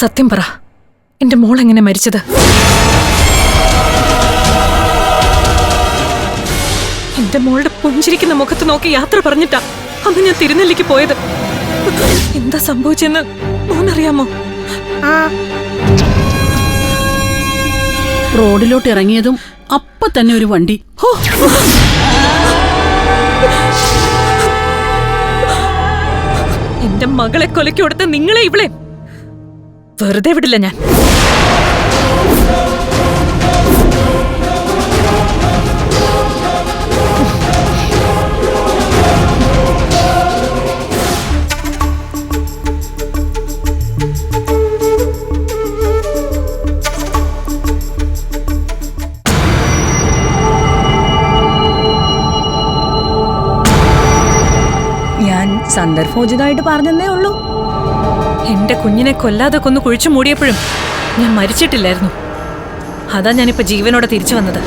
സത്യം പറ. എന്റെ മോൾ എങ്ങനെ മരിച്ചത്? എന്റെ മോളുടെ പുഞ്ചിരിക്കുന്ന മുഖത്ത് നോക്കി യാത്ര പറഞ്ഞിട്ടാ അന്ന് ഞാൻ തിരുനെല്ലിക്ക് പോയത്. എന്താ സംഭവിച്ചെന്ന് മോനറിയാമോ? റോഡിലോട്ട് ഇറങ്ങിയതും അപ്പൊ തന്നെ ഒരു വണ്ടി. ഹോ! എന്റെ മകളെ കൊലക്കി കൊടുത്ത നിങ്ങളെ ഇവിടെ വെറുതെ വിടില്ല ഞാൻ. സന്ദർഭോചിതമായിട്ട് പറഞ്ഞതേ ഉള്ളൂ. കുഞ്ഞിനെ കൊല്ലാതെ കൊന്നു കുഴിച്ചു മൂടിയപ്പോഴും ഞാൻ മരിച്ചിട്ടില്ലായിരുന്നു. അതാ ഞാനിപ്പോ ജീവനോടെ തിരിച്ചു വന്നത്.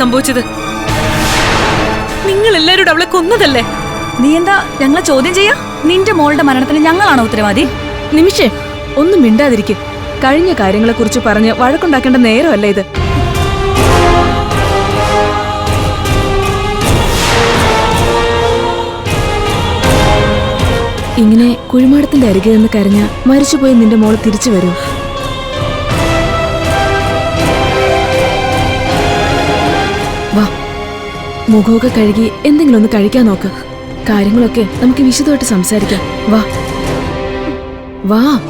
സംഭവിച്ചത്? നിങ്ങൾ എല്ലാരോടും അവളെ കൊന്നതല്ലേ? നീ എന്താ ഞങ്ങളെ ചോദ്യം ചെയ്യാ? നിന്റെ മോളുടെ മരണത്തിന് ഞങ്ങളാണോ ഉത്തരവാദി? നിമിഷേ ഒന്നും മിണ്ടാതിരിക്കും. കഴിഞ്ഞ കാര്യങ്ങളെ കുറിച്ച് പറഞ്ഞ് വഴക്കുണ്ടാക്കേണ്ട നേരമല്ല ഇത്? ഇങ്ങനെ കുഴിമാടത്തിന്റെ അരികെ നിന്ന് കരഞ്ഞ മരിച്ചുപോയി നിന്റെ മോൾ തിരിച്ചു വരൂ. മുഖമൊക്കെ കഴുകി എന്തെങ്കിലും ഒന്ന് കഴിക്കാൻ നോക്ക്. കാര്യങ്ങളൊക്കെ നമുക്ക് വിശദമായിട്ട് സംസാരിക്കാം. വാ. വാ.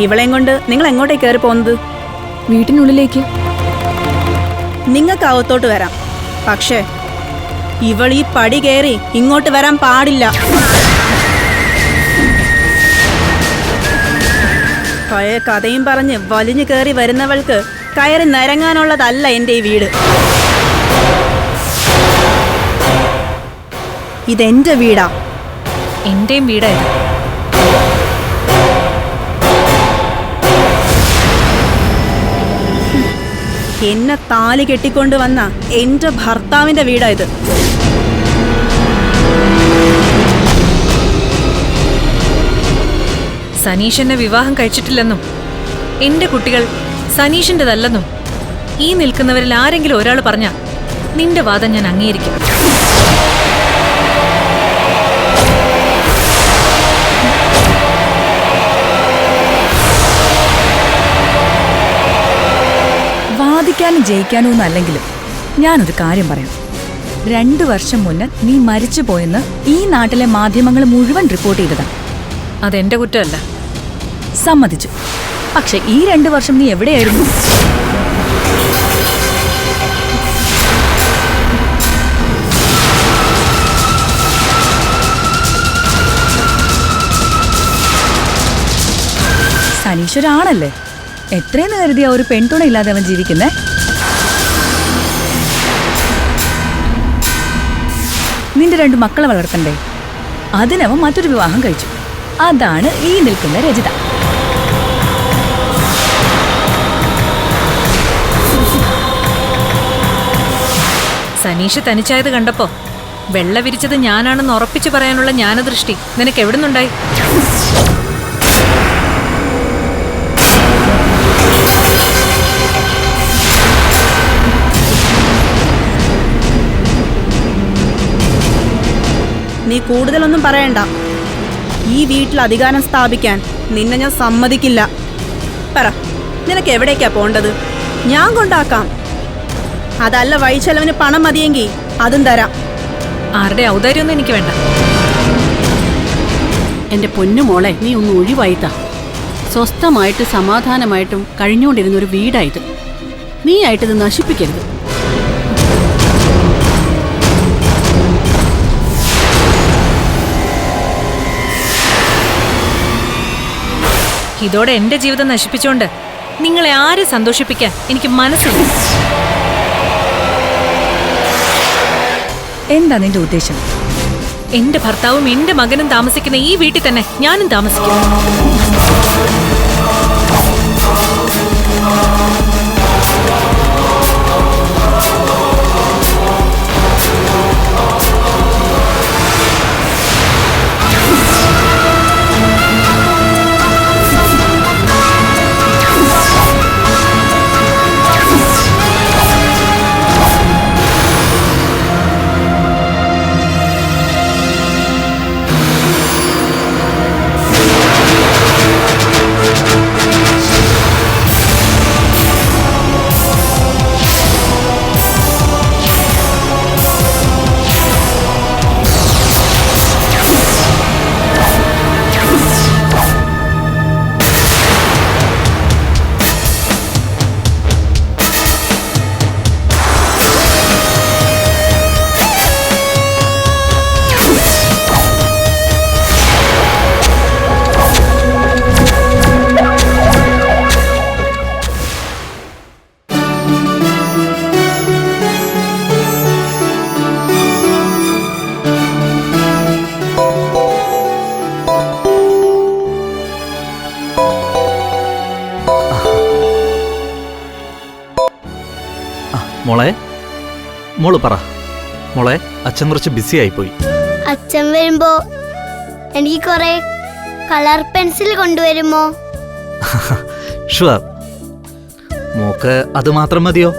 ഇവളെയും കൊണ്ട് നിങ്ങൾ എങ്ങോട്ടേ കയറി പോകുന്നത്? വീട്ടിനുള്ളിലേക്ക്. നിങ്ങൾക്ക് അകത്തോട്ട് വരാം. പക്ഷേ ഇവൾ ഈ പടി കയറി ഇങ്ങോട്ട് വരാൻ പാടില്ല. പഴയ കഥയും പറഞ്ഞ് വലിഞ്ഞു കയറി വരുന്നവൾക്ക് കയറി നരങ്ങാനുള്ളതല്ല എന്റെ ഈ വീട്. ഇതെന്റെ വീടാ. എന്റെയും വീടായത് എന്നെ താലി കെട്ടിക്കൊണ്ട് വന്ന എന്റെ ഭർത്താവിന്റെ വീടാ ഇത് സനീഷ് എന്നെ വിവാഹം കഴിച്ചിട്ടില്ലെന്നും എന്റെ കുട്ടികൾ സനീഷിന്റെതല്ലെന്നും ഈ നിൽക്കുന്നവരിൽ ആരെങ്കിലും ഒരാൾ പറഞ്ഞ നിന്റെ വാദം ഞാൻ അംഗീകരിക്കും. വാദിക്കാനും ജയിക്കാനോ എന്നല്ലെങ്കിലും ഞാനൊരു കാര്യം പറയാം. രണ്ടു വർഷം മുന്നേ നീ മരിച്ചു പോയെന്ന് ഈ നാട്ടിലെ മാധ്യമങ്ങൾ മുഴുവൻ റിപ്പോർട്ട് ചെയ്തതാണ് അതെന്റെ കുറ്റമല്ല. സമ്മതിച്ചു. പക്ഷെ ഈ രണ്ടു വർഷം നീ എവിടെയായിരുന്നു? സനീശ്വരാണല്ലേ എത്രയെന്ന് കരുതിയ ഒരു പെൺതുണ ഇല്ലാതെ അവൻ ജീവിക്കുന്നേ? നിന്റെ രണ്ട് മക്കളെ വളർത്തണ്ടേ? അതിനവൻ മറ്റൊരു വിവാഹം കഴിച്ചു. അതാണ് ഈ നിൽക്കുന്ന രചിത. സനീഷ് തനിച്ചായത് കണ്ടപ്പോ വെള്ള വിരിച്ചത് ഞാനാണെന്ന് ഉറപ്പിച്ചു പറയാനുള്ള ജ്ഞാനദൃഷ്ടി നിനക്ക് എവിടുന്നുണ്ടായി? നീ കൂടുതലൊന്നും പറയണ്ട. ഈ വീട്ടിൽ അധികാരം സ്ഥാപിക്കാൻ നിന്നെ ഞാൻ സമ്മതിക്കില്ല. പറ നിനക്ക് എവിടേക്കാ പോണ്ടത്? ഞാൻ കൊണ്ടാക്കാം. അതല്ല വഴിച്ചെലവിന് പണം മതിയെങ്കിൽ അതും തരാം. ആരുടെ ഔദാര്യമൊന്നും എനിക്ക് വേണ്ട. എന്റെ പൊന്നു മോളെ നീ ഒന്ന് ഒഴിവായിത്താ. സ്വസ്ഥമായിട്ട് സമാധാനമായിട്ടും കഴിഞ്ഞുകൊണ്ടിരുന്ന ഒരു വീടായത് നീ ആയിട്ടിത് നശിപ്പിക്കരുത്. ഇതോടെ എന്റെ ജീവിതം നശിപ്പിച്ചോണ്ട് നിങ്ങളെ ആരെ സന്തോഷിപ്പിക്കാൻ എനിക്ക് മനസ്സില്ല. എന്താ നിന്റെ ഉദ്ദേശം? എന്റെ ഭർത്താവും എന്റെ മകനും താമസിക്കുന്ന ഈ വീട്ടിൽ തന്നെ ഞാനും താമസിക്കും മോൾ പറ. മോളെ അച്ഛൻ കുറച്ച് ബിസി ആയി പോയി അച്ഛൻ വരുമ്പോ എനിക്ക് കുറെ കളർ പെൻസിൽ കൊണ്ടുവരുമോ? ഷുവർ മോക്ക് അത് മാത്രം മതിയോ?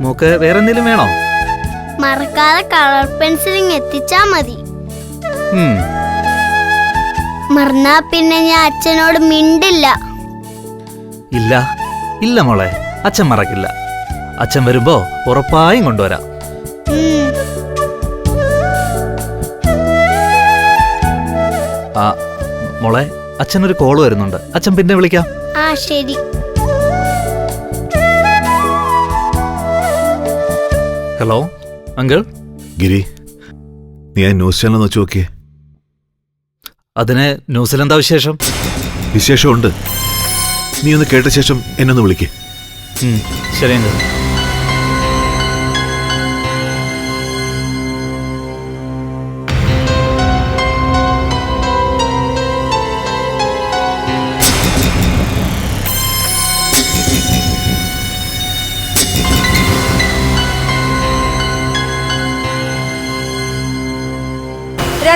മോക്ക് വേറെ എന്തെങ്കിലും വേണോ? മറക്കാതെ കളർ പെൻസിലിങ് എത്തിച്ചാ മതി. മറന്നാ പിന്നെ ഞാൻ അച്ഛനോട് മിണ്ടില്ല. ഇല്ല. ഇല്ല മോളെ അച്ഛൻ മറക്കില്ല. അച്ഛൻ വരുമ്പോ ഉറപ്പായും കൊണ്ടുവരാം. ആ മോളെ അച്ഛൻ ഒരു കോൾ വരുന്നുണ്ട്. അച്ഛൻ പിന്നെ വിളിക്കാം. ആ ശരി. Hello uncle? ഗിരി നീ ആ ന്യൂസ് ചാനൽ വെച്ച് നോക്കിയേ. അതിന് ന്യൂസിലെന്താ വിശേഷം? വിശേഷമുണ്ട്. നീ ഒന്ന് കേട്ട ശേഷം എന്നെ ഒന്ന് വിളിക്കേ. ശരി അങ്കിൾ.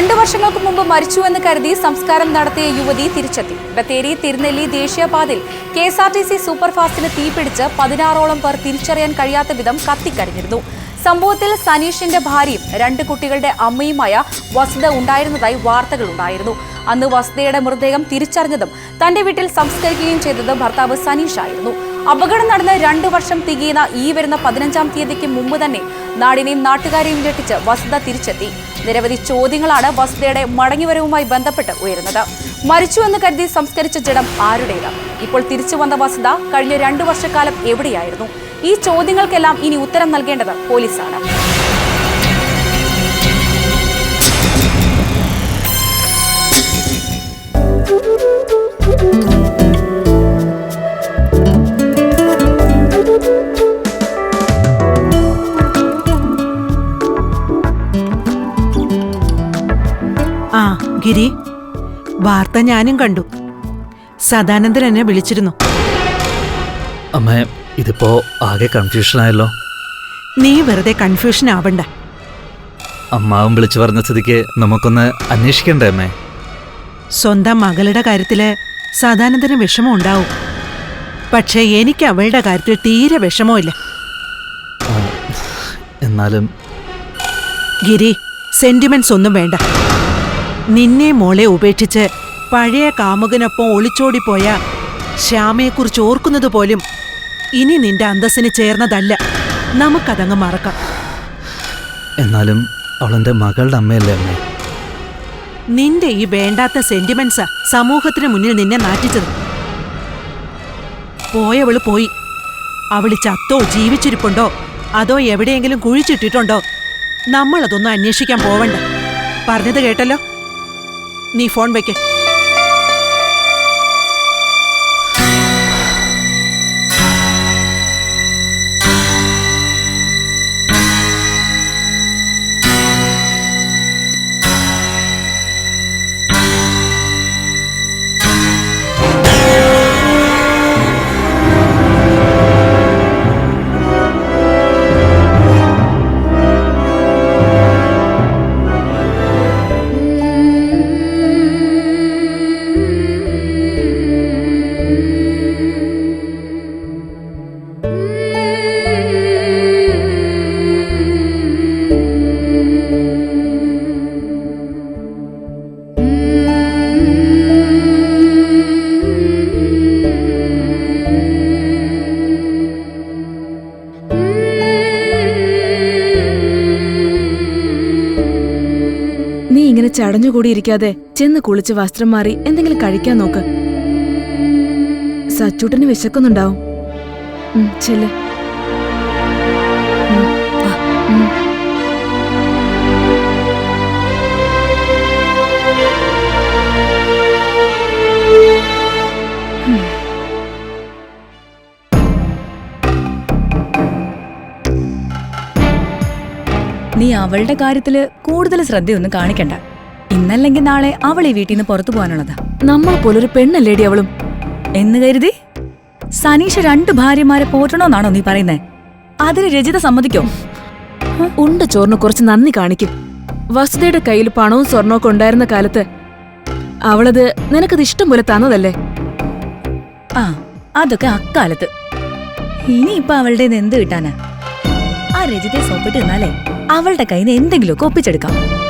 രണ്ടു വർഷങ്ങൾക്ക് മുമ്പ് മരിച്ചുവെന്ന് കരുതി സംസ്കാരം നടത്തിയ യുവതി തിരിച്ചെത്തി. ബത്തേരി തിരുനെല്ലി ദേശീയപാതയിൽ K S R T C സൂപ്പർഫാസ്റ്റിന് തീപിടിച്ച് പതിനാറോളം പേർ തിരിച്ചറിയാൻ കഴിയാത്ത വിധം കത്തിക്കരിഞ്ഞിരുന്നു. സംഭവത്തിൽ സനീഷിന്റെ ഭാര്യയും രണ്ട് കുട്ടികളുടെ അമ്മയുമായ വസുത ഉണ്ടായിരുന്നതായി വാർത്തകളുണ്ടായിരുന്നു. അന്ന് വസുതയുടെ മൃതദേഹം തിരിച്ചറിഞ്ഞതും തന്റെ വീട്ടിൽ സംസ്കരിക്കുകയും ചെയ്തത് ഭർത്താവ് സനീഷ് ആയിരുന്നു അപകടം നടന്ന് രണ്ടു വർഷം തികയുന്ന ഈ വരുന്ന പതിനഞ്ചാം തീയതിക്ക് മുമ്പ് തന്നെ നാടിനെയും നാട്ടുകാരെയും ഞെട്ടിച്ച് വസുത തിരിച്ചെത്തി. നിരവധി ചോദ്യങ്ങളാണ് വസുതയുടെ മടങ്ങിവരവുമായി ബന്ധപ്പെട്ട് ഉയരുന്നത്. മരിച്ചുവെന്ന് കരുതി സംസ്കരിച്ച ജഡം ആരുടേത്? ഇപ്പോൾ തിരിച്ചു വന്ന വസുത കഴിഞ്ഞ രണ്ടു വർഷക്കാലം എവിടെയായിരുന്നു? ഈ ചോദ്യങ്ങൾക്കെല്ലാം ഇനി ഉത്തരം നൽകേണ്ടത് പോലീസാണ്. ആ ഗിരി. വാർത്ത ഞാനും കണ്ടു. സദാനന്ദൻ എന്നെ വിളിച്ചിരുന്നു. അമ്മേ ഇതിപ്പോ ആകെ കൺഫ്യൂഷൻ ആയല്ലോ. നീ വെറുതെ കൺഫ്യൂഷൻ ആവണ്ട. അമ്മാവും വിളിച്ചു പറഞ്ഞ സ്ഥിതിക്ക് നമുക്കൊന്ന് അന്വേഷിക്കണ്ടേ അമ്മേ? സ്വന്തം മകളുടെ കാര്യത്തിൽ സദാനന്ദന് വിഷമം ഉണ്ടാവും. പക്ഷേ എനിക്ക് അവളുടെ കാര്യത്തിൽ തീരെ വിഷമമില്ല എന്നാലും ഗിരി സെന്റിമെന്റ്സ് ഒന്നും വേണ്ട. നിന്നെ മോളെ ഉപേക്ഷിച്ച് പഴയ കാമുകനൊപ്പം ഒളിച്ചോടിപ്പോയ ശ്യാമയെക്കുറിച്ച് ഓർക്കുന്നത് പോലും ഇനി നിന്റെ അന്തസ്സിന് ചേർന്നതല്ല. നമുക്കതങ്ങ് മറക്കാം. എന്നാലും അവളെന്റെ മകളുടെ അമ്മയല്ലേ അമ്മേ നിന്റെ ഈ വേണ്ടാത്ത സെന്റിമെന്റ്സാ സമൂഹത്തിന് മുന്നിൽ നിന്നെ നാറ്റിച്ചത്. പോയവൾ പോയി. അവൾ ചത്തോ ജീവിച്ചിരിപ്പുണ്ടോ? അതോ എവിടെയെങ്കിലും കുഴിച്ചിട്ടിട്ടുണ്ടോ? നമ്മളതൊന്നും അന്വേഷിക്കാൻ പോവണ്ട. പറഞ്ഞത് കേട്ടല്ലോ? നീ ഫോൺ വെക്കേ ചടഞ്ഞുകൂടിയിരിക്കാതെ ചെന്ന് കുളിച്ച് വസ്ത്രം മാറി എന്തെങ്കിലും കഴിക്കാൻ നോക്ക്. സച്ചൂട്ടിന് വിശക്കുന്നുണ്ടാവും. ചെല്ല്. നീ അവളുടെ കാര്യത്തിൽ കൂടുതൽ ശ്രദ്ധയൊന്നും കാണിക്കണ്ട. ഇന്നല്ലെങ്കിൽ നാളെ അവൾ ഈ വീട്ടിൽ നിന്ന് പുറത്തു പോകാനുള്ളതാ. നമ്മൾ പോലൊരു പെണ്ണല്ലേടി അവളും. എന്ന് കരുതി സനീഷ് രണ്ട് ഭാര്യമാരെ പോറ്റണോന്നാണോ നീ പറയുന്നേ? അതിന് രജിത സമ്മതിക്കോ? ഉണ്ട് ചോറിന് കുറച്ച് നന്ദി കാണിക്കും. വസുതയുടെ കയ്യിൽ പണവും സ്വർണവും ഒക്കെ ഉണ്ടായിരുന്ന കാലത്ത് അവളത് നിനക്കത് ഇഷ്ടം പോലെ തന്നതല്ലേ? ആ അതൊക്കെ അക്കാലത്ത്. ഇനിയിപ്പൊ അവളുടെ എന്ത് കിട്ടാനാ? ആ രജിതയെ സോപ്പിട്ട് നിന്നാലേ അവളുടെ കയ്യിൽ നിന്ന് എന്തെങ്കിലുമൊക്കെ ഒപ്പിച്ചെടുക്കാം.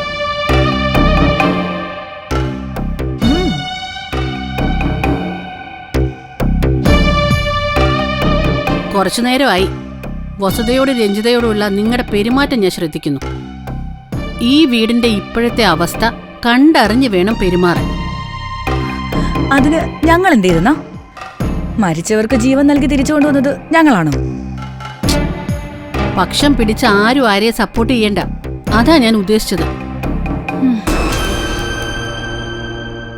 കുറച്ചു നേരമായി വസുതയോടും രഞ്ജിതയോടുമുള്ള നിങ്ങളുടെ പെരുമാറ്റം ഞാൻ ശ്രദ്ധിക്കുന്നു. ഈ വീടിന്റെ ഇപ്പോഴത്തെ അവസ്ഥ കണ്ടറിഞ്ഞു വേണം പെരുമാറാൻ. അതിന് ഞങ്ങൾ എന്ത് ചെയ്തെന്നാ മരിച്ചവർക്ക് ജീവൻ നൽകി തിരിച്ചു കൊണ്ടുവന്നത് ഞങ്ങളാണോ? പക്ഷം പിടിച്ച് ആരും ആരെയും സപ്പോർട്ട് ചെയ്യണ്ട. അതാ ഞാൻ ഉദ്ദേശിച്ചത്.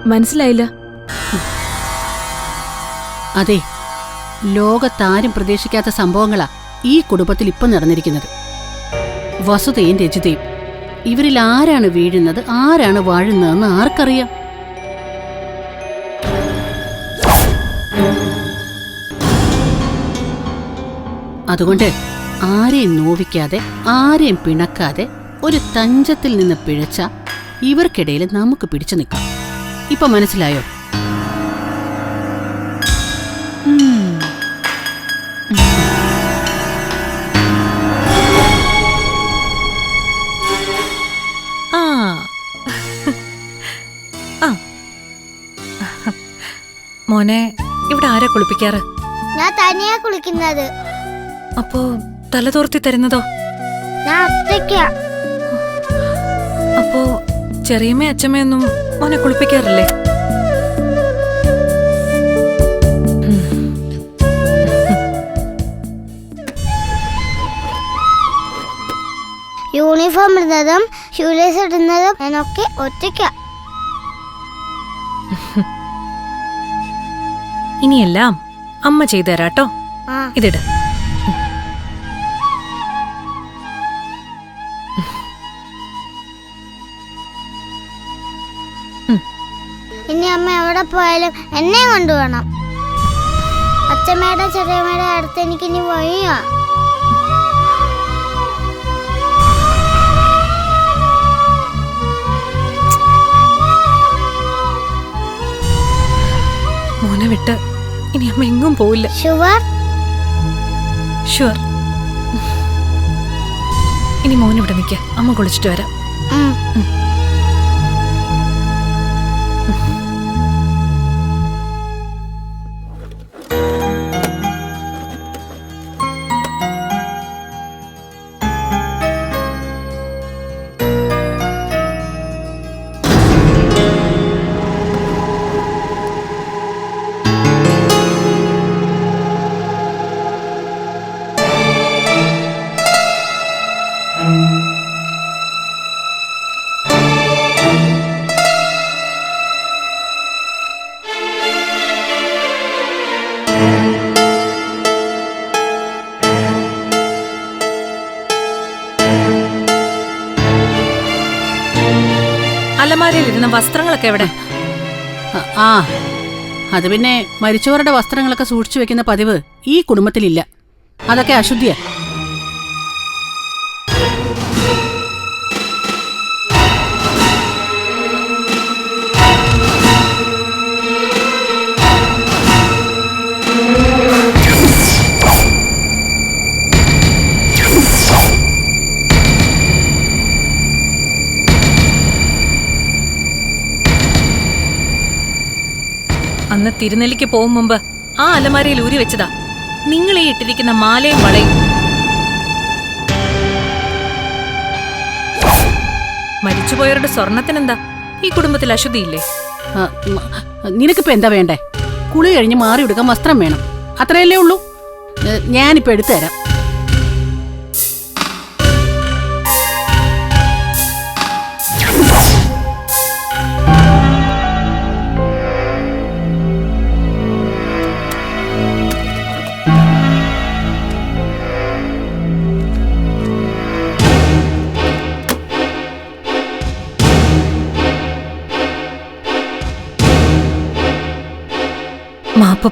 മനസ്സിലായില്ല. അതെ ലോകത്താരും പ്രതീക്ഷിക്കാത്ത സംഭവങ്ങളാ ഈ കുടുംബത്തിൽ ഇപ്പം നടന്നിരിക്കുന്നത്. വസുതയും രജിതയും. ഇവരിൽ ആരാണ് വീഴുന്നത്? ആരാണ് വാഴുന്നതെന്ന് ആർക്കറിയാം? അതുകൊണ്ട് ആരെയും നോവിക്കാതെ ആരെയും പിണക്കാതെ ഒരു തഞ്ചത്തിൽ നിന്ന് പിഴച്ച ഇവർക്കിടയിൽ നമുക്ക് പിടിച്ചു നിൽക്കാം. ഇപ്പൊ മനസ്സിലായോ? മോനെ ഇവിടെ ആരാ കുളിപ്പിക്കാറ്? ഞാൻ തനിയാ കുളിക്കുന്നത്. അപ്പോ തല തോർത്തി തരുന്നതോ? ഞാൻ ഒറ്റയ്ക്കാ അപ്പോ ചെറിയമ്മ അച്ഛമ്മയൊന്നും മോനെ കുളിപ്പിക്കാറില്ലേ? യൂണിഫോം ഇടുന്നതും ഷൂലേസ് ഇടുന്നതും ഞാനൊക്കെ ഒറ്റയ്ക്കാ. ഇനിയെല്ലാം അമ്മ ചെയ്തു തരാട്ടോ ഇതിട. ഇനി അമ്മ എവിടെ പോയാലും എന്നെ കൊണ്ടുപോകണം. അച്ഛമ്മയുടെ ചെറിയമ്മയുടെ അടുത്ത് എനിക്ക് ഇനി വയ്യ. മോനെ വിട്ട് ഇനി അമ്മ എങ്ങും പോവില്ല. ഷുവർ? ഷുവർ. ഇനി മോൻ ഇവിടെ നിൽക്ക അമ്മ കുളിച്ചിട്ട് വരാം. വസ്ത്രങ്ങളൊക്കെ എവിടെ? ആ. അത് പിന്നെ മരിച്ചവരുടെ വസ്ത്രങ്ങളൊക്കെ സൂക്ഷിച്ചു വെക്കുന്ന പതിവ് ഈ കുടുംബത്തിലില്ല. അതൊക്കെ അശുദ്ധിയാ. തിരുനെല്ലിക്ക് പോകും മുമ്പ് ആ അലമാരയിൽ ഊരി വെച്ചതാ. നിങ്ങൾ ഈ ഇട്ടിരിക്കുന്ന മാലയും വളയും. മരിച്ചുപോയവരുടെ സ്വർണത്തിനെന്താ? ഈ കുടുംബത്തിൽ അശുദ്ധിയില്ലേ? ആ, നിനക്കിപ്പോ എന്താ വേണ്ടേ? കുളി കഴിഞ്ഞ് മാറി എടുക്കാൻ വസ്ത്രം വേണം. അത്രയല്ലേ ഉള്ളൂ. ഞാനിപ്പോ എടുത്തു തരാം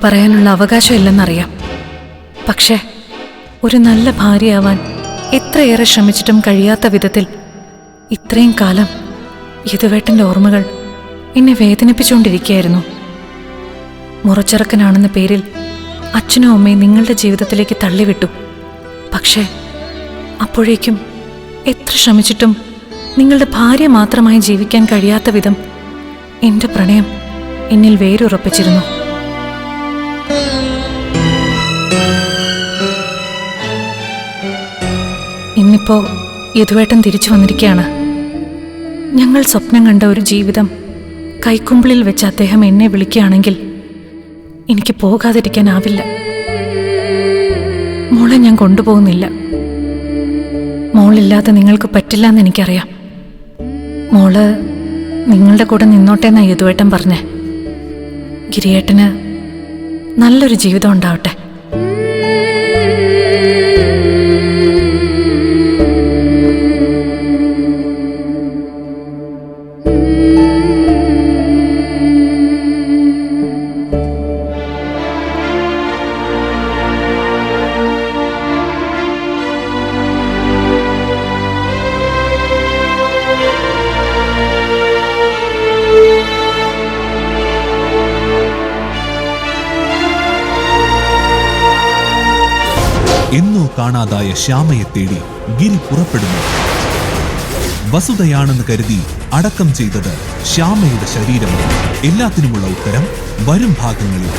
പറയാനുള്ള അവകാശമില്ലെന്നറിയാം. പക്ഷേ ഒരു നല്ല ഭാര്യയാവാൻ എത്രയേറെ ശ്രമിച്ചിട്ടും കഴിയാത്ത വിധത്തിൽ ഇത്രയും കാലം യദുവേട്ടന്റെ ഓർമ്മകൾ എന്നെ വേദനിപ്പിച്ചുകൊണ്ടിരിക്കുകയായിരുന്നു. മുറച്ചിറക്കനാണെന്ന പേരിൽ അച്ഛനും അമ്മയും നിങ്ങളുടെ ജീവിതത്തിലേക്ക് തള്ളിവിട്ടു. പക്ഷേ അപ്പോഴേക്കും എത്ര ശ്രമിച്ചിട്ടും നിങ്ങളുടെ ഭാര്യ മാത്രമായി ജീവിക്കാൻ കഴിയാത്ത വിധം എന്റെ പ്രണയം എന്നിൽ വേരുറപ്പിച്ചിരുന്നു. ഇന്നിപ്പോ യദുവേട്ടൻ തിരിച്ചു വന്നിരിക്കുകയാണ് ഞങ്ങൾ സ്വപ്നം കണ്ട ഒരു ജീവിതം കൈക്കുമ്പിളിൽ വെച്ച് അദ്ദേഹം എന്നെ വിളിക്കുകയാണെങ്കിൽ എനിക്ക് പോകാതിരിക്കാനാവില്ല. മോളെ ഞാൻ കൊണ്ടുപോകുന്നില്ല. മോളില്ലാതെ നിങ്ങൾക്ക് പറ്റില്ല എന്ന് എനിക്കറിയാം. മോൾ നിങ്ങളുടെ കൂടെ നിന്നോട്ടെ എന്നാ യദുവേട്ടൻ പറഞ്ഞേ. ഗിരിയേട്ടന് നല്ലൊരു ജീവിതം ഉണ്ടാവട്ടെ. കാണാതായ ശ്യാമയെ തേടി ഗിരി പുറപ്പെടുന്നു. വസുതയാണെന്ന് കരുതി അടക്കം ചെയ്തത് ശ്യാമയുടെ ശരീരമാണ്. എല്ലാത്തിനുമുള്ള ഉത്തരം വരും ഭാഗങ്ങളിൽ